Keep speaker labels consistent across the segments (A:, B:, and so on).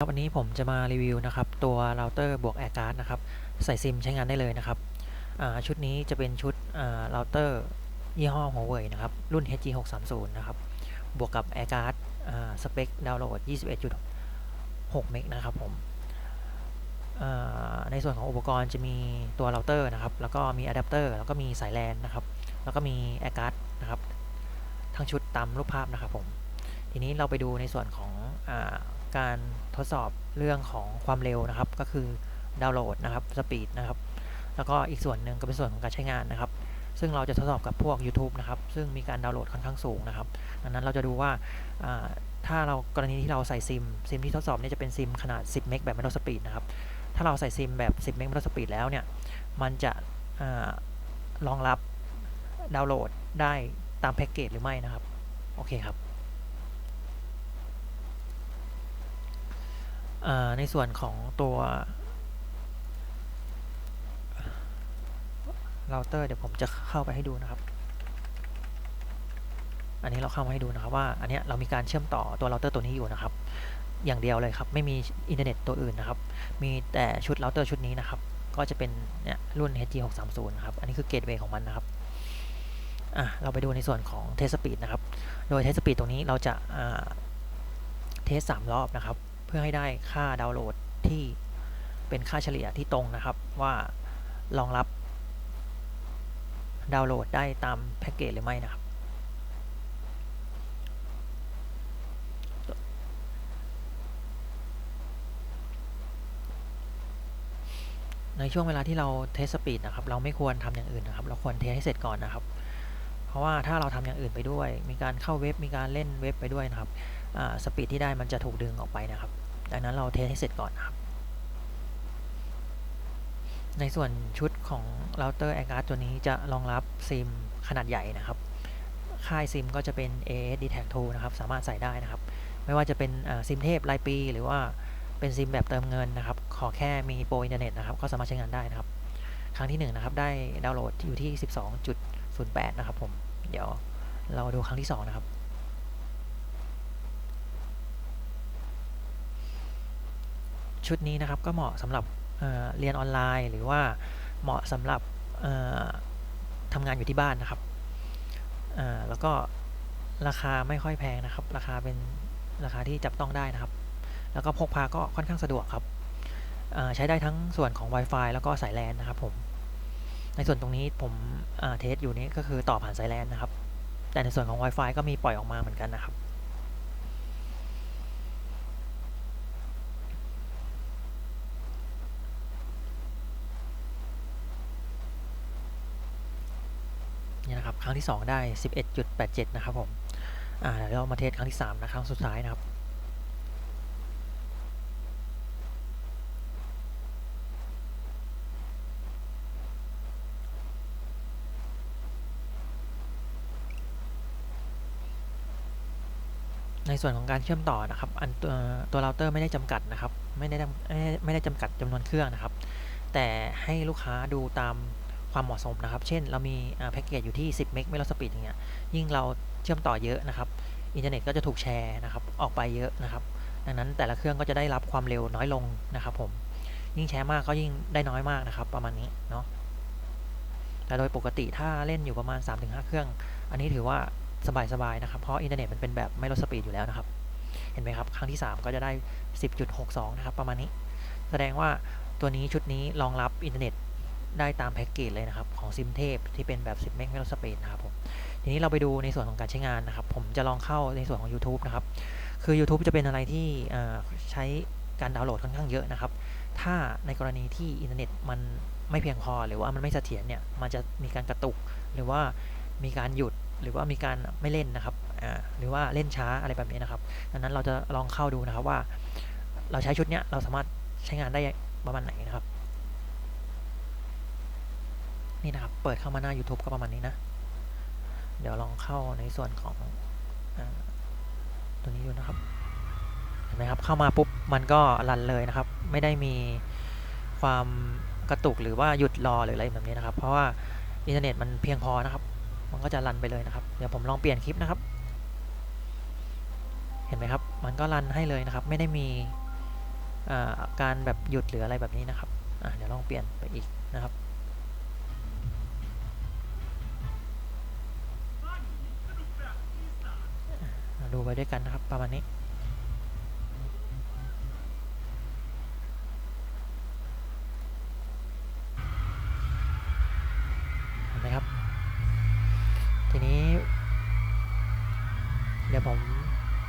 A: ครับวันนี้ผมจะมารีวิวนะครับตัวเราเตอร์บวกแอร์การ์ดนะครับใส่ซิมใช้งานได้เลยนะครับชุดนี้จะเป็นชุดเราเตอร์ยี่ห้อ Huawei นะครับรุ่น HG630 นะครับบวกกับแอร์การ์ดสเปคดาวน์โหลด 21.6 เมกนะครับผมในส่วนของอุปกรณ์จะมีตัวเราเตอร์นะครับแล้วก็มีอะแดปเตอร์แล้วก็มีสายแลนนะครับแล้วก็มีแอร์การ์ดนะครับทั้งชุดตามรูปภาพนะครับผมทีนี้เราไปดูในส่วนของ การทดสอบเรื่องของความเร็วนะครับ ก็คือดาวน์โหลดนะครับสปีดนะครับ แล้วก็อีกส่วนหนึ่งก็เป็นส่วนของการใช้งานนะครับ ซึ่งเราจะทดสอบกับพวก YouTube นะครับ ซึ่งมีการดาวน์โหลดค่อนข้างสูงนะครับ ดังนั้นเราจะดูว่าถ้าเรากรณีที่เราใส่ซิม ซิมที่ทดสอบเนี่ยจะเป็นซิมขนาด 10 เมกแบบไม่ลดสปีดนะครับ ถ้าเราใส่ซิมแบบ 10 เมกไม่ลดสปีดแล้วเนี่ย มันจะอารองรับดาวน์โหลดได้ตามแพ็กเกจหรือไม่นะครับ โอเคครับ อ่า ในส่วนของตัวเราเตอร์เดี๋ยวผมจะเข้าไปให้ดูนะครับ อันนี้เราเข้ามาให้ดูนะครับว่า อันนี้เรามีการเชื่อมต่อตัวเราเตอร์ตัวนี้อยู่นะครับ อย่างเดียวเลยครับไม่มีอินเทอร์เน็ตตัวอื่นนะครับ มีแต่ชุดเราเตอร์ชุดนี้นะครับ ก็จะเป็นเนี่ยรุ่น HG630 นะครับ อันนี้คือเกตเวย์ของมันนะครับอะเราไปดูในส่วนของเทสสปีดนะครับ โดยเทสสปีดตรงนี้เราจะเทสสามรอบนะครับ เพื่อให้ได้ค่าดาวน์โหลดที่เป็นค่าเฉลี่ยที่ตรงนะครับว่ารองรับดาวน์โหลดได้ตามแพ็กเกจหรือไม่นะครับ ในช่วงเวลาที่เราเทสสปีดนะครับ เราไม่ควรทำอย่างอื่นนะครับ เราควรเทสให้เสร็จก่อนนะครับ เพราะว่าถ้าเราทำอย่างอื่นไปด้วย มีการเข้าเว็บ มีการเล่นเว็บไปด้วยนะครับ สปีดที่ได้มันจะถูกดึงออกไปนะครับ ดังนั้นเราเทสให้เสร็จก่อนนะครับ ในส่วนชุดของเราเตอร์แอร์การ์ดตัวนี้จะรองรับซิมขนาดใหญ่นะครับ ค่ายซิมก็จะเป็น AS d t a c 2นะครับ สามารถใส่ได้นะครับ ไม่ว่าจะเป็นซิมเทพรายปี หรือว่าเป็นซิมแบบเติมเงินนะครับ ขอแค่มีโปรอินเทอร์เน็ตนะครับ ก็สามารถใช้งานได้นะครับ ครั้งที่1นงนะครับ ได้ดาวน์โหลดอยู่ที่ 12.08 นะครับผม เดี๋ยวเราดูครั้งที่ 2 นะครับ ชุดนี้นะครับก็เหมาะสำหรับเเรียนออนไลน์ หรือว่าเหมาะสำหรับทำงานอยู่ที่บ้านนะครับ แล้วก็ราคาไม่ค่อยแพงนะครับ ราคาเป็นราคาที่จับต้องได้นะครับ แล้วก็พกพาก็ค่อนข้างสะดวกครับ ใช้ได้ทั้งส่วนของ Wi-Fi แล้วก็สายแลนนะครับผม ในส่วนตรงนี้ผมเทสอยู่นี้ก็คือต่อผ่านสายแลนนะครับ แต่ในส่วนของ Wi-Fi ก็มีปล่อยออกมาเหมือนกันนะครับ ครั้งที่ 2 ได้ 11.87 นะครับผมอ่าเดี๋ยวเรามาเทสครั้งที่3นะครั้งสุดท้ายนะครับในส่วนของการเชื่อมต่อนะครับ อันตัวตัวเราเตอร์ไม่ได้จำกัดนะครับ ไม่ได้ไม่ได้จำกัดจำนวนเครื่องนะครับ แต่ให้ลูกค้าดูตาม ความเหมาะสมนะครับ เช่นเรามีแพ็กเกจอยู่ที่ 10 เมกไม่ลดสปีดอย่างเงี้ย ยิ่งเราเชื่อมต่อเยอะนะครับ อินเทอร์เน็ตก็จะถูกแชร์นะครับ ออกไปเยอะนะครับ ดังนั้นแต่ละเครื่องก็จะได้รับความเร็วน้อยลงนะครับผม ยิ่งแชร์มากก็ยิ่งได้น้อยมากนะครับ ประมาณนี้เนาะ แต่โดยปกติถ้าเล่นอยู่ประมาณ 3-5 เครื่อง อันนี้ถือว่าสบายๆนะครับ เพราะอินเทอร์เน็ตมันเป็นแบบไม่ลดสปีดอยู่แล้วนะครับ เห็นไหมครับ ครั้งที่ 3 ก็จะได้ 10.62 นะครับ ประมาณนี้ แสดงว่าตัวนี้ชุดนี้รองรับอินเทอร์เน็ต ได้ตามแพ็กเกจเลยนะครับของซิมเทพที่เป็นแบบ 10 เมกไม่ลดสปีดนะครับผมทีนี้เราไปดูในส่วนของการใช้งานนะครับ ผมจะลองเข้าในส่วนของ YouTube นะครับ คือ YouTube จะเป็นอะไรที่ใช้การดาวน์โหลดค่อนข้างเยอะนะครับ ถ้าในกรณีที่อินเทอร์เน็ตมันไม่เพียงพอหรือว่ามันไม่เสถียรเนี่ย มันจะมีการกระตุก หรือว่ามีการหยุดหรือว่ามีการไม่เล่นนะครับ หรือว่าเล่นช้าอะไรแบบนี้นะครับ ดังนั้นเราจะลองเข้าดูนะครับว่า เราใช้ชุดเนี้ยเราสามารถใช้งานได้ประมาณไหนนะครับ นี่นะครับ เปิดเข้ามาหน้า YouTube ก็ประมาณนี้นะ เดี๋ยวลองเข้าในส่วนของอตัวนี้ดูนะครับ เห็นไหมครับ เข้ามาปุ๊บ มันก็รันเลยนะครับ ไม่ได้มีความกระตุกหรือว่าหยุดรอหรืออะไรแบบนี้นะครับ เพราะว่าอินเทอร์เน็ตมันเพียงพอนะครับ มันก็จะรันไปเลยนะครับ เดี๋ยวผมลองเปลี่ยนคลิปนะครับ เห็นไหมครับ มันก็รันให้เลยนะครับ ไม่ได้มีการแบบหยุดหรืออะไรแบบนี้นะครับเดี๋ยวลองเปลี่ยนไปอีกนะครับ ดูไปด้วยกันนะครับ ประมาณนี้ เห็นไหมครับ ทีนี้ เดี๋ยวผม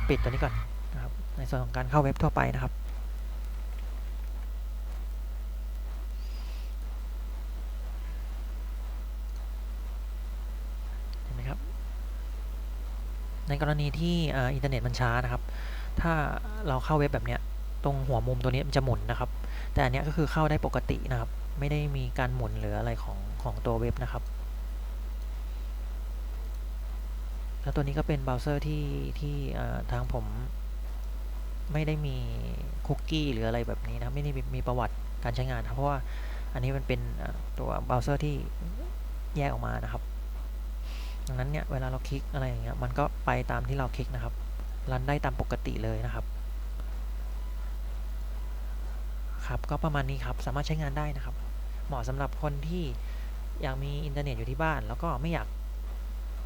A: ปิดตัวนี้ก่อนนะครับ ในส่วนของการเข้าเว็บทั่วไปนะครับ เห็นไหมครับ ในกรณีที่อ,อินเทอร์เน็ตมันช้านะครับ ถ้าเราเข้าเว็บแบบเนี้ยตรงหัวมุมตัวนี้มันจะหมุนนะครับ แต่อันนี้ก็คือเข้าได้ปกตินะครับ ไม่ได้มีการหมุนหรืออะไรของของตัวเว็บนะครับ แล้วตัวนี้ก็เป็นเบราว์เซอร์ที่ที่ทางผมไม่ได้มีคุกกี้หรืออะไรแบบนี้นะไม่ได้มีประวัติการใช้งานครับเพราะว่าอันนี้มันเป็นตัวเบราว์เซอร์ที่แยกออกมานะครับ ดังนั้นเนี่ยเวลาเราคลิกอะไรอย่างเงี้ยมันก็ไปตามที่เราคลิกนะครับรันได้ตามปกติเลยนะครับครับก็ประมาณนี้ครับสามารถใช้งานได้นะครับ เหมาะสำหรับคนที่อยากมีอินเทอร์เน็ตอยู่ที่บ้าน แล้วก็ไม่อยาก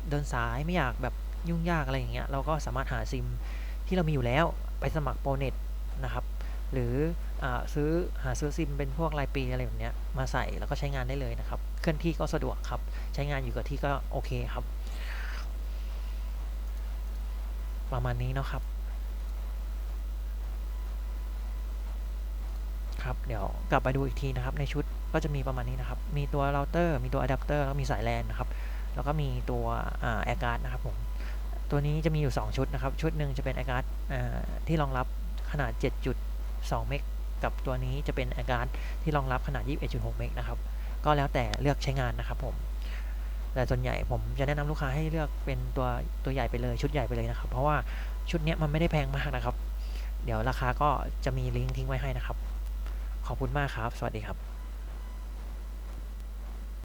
A: เดินสายไม่อยากแบบยุ่งยากอะไรอย่างเงี้ยเราก็สามารถหาซิมที่เรามีอยู่แล้วไปสมัครโปรเน็ตนะครับหรืออซื้อหาซื้อซิมเป็นพวกรายปีอะไรแบบเนี้ยมาใส่แล้วก็ใช้งานได้เลยนะครับ เคลื่อนที่ก็สะดวกครับ ใช้งานอยู่กับที่ก็โอเคครับ ประมาณนี้เนาะครับ ครับเดี๋ยวกลับไปดูอีกทีนะครับ ในชุดก็จะมีประมาณนี้นะครับ มีตัวเราเตอร์มีตัวอะแดปเตอร์แล้วมีสายแลนนะครับ แล้วก็มีตัวแอร์การ์ดนะครับผมตัวนี้จะมีอยู่ 2 ชุดนะครับ ชุดหนึ่งจะเป็นแอร์การ์ดที่รองรับขนาด 7.2 เมกกับตัวนี้จะเป็นแอร์การ์ดที่รองรับขนาด 21.6 เมกนะครับ ก็แล้วแต่เลือกใช้งานนะครับผม แต่ส่วนใหญ่ผมจะแนะนำลูกค้าให้เลือกเป็นตัวตัวใหญ่ไปเลยชุดใหญ่ไปเลยนะครับ เพราะว่าชุดเนี้ยมันไม่ได้แพงมากนะครับ เดี๋ยวราคาก็จะมีลิงก์ทิ้งไว้ให้นะครับ ขอบคุณมากครับ สวัสดีครับ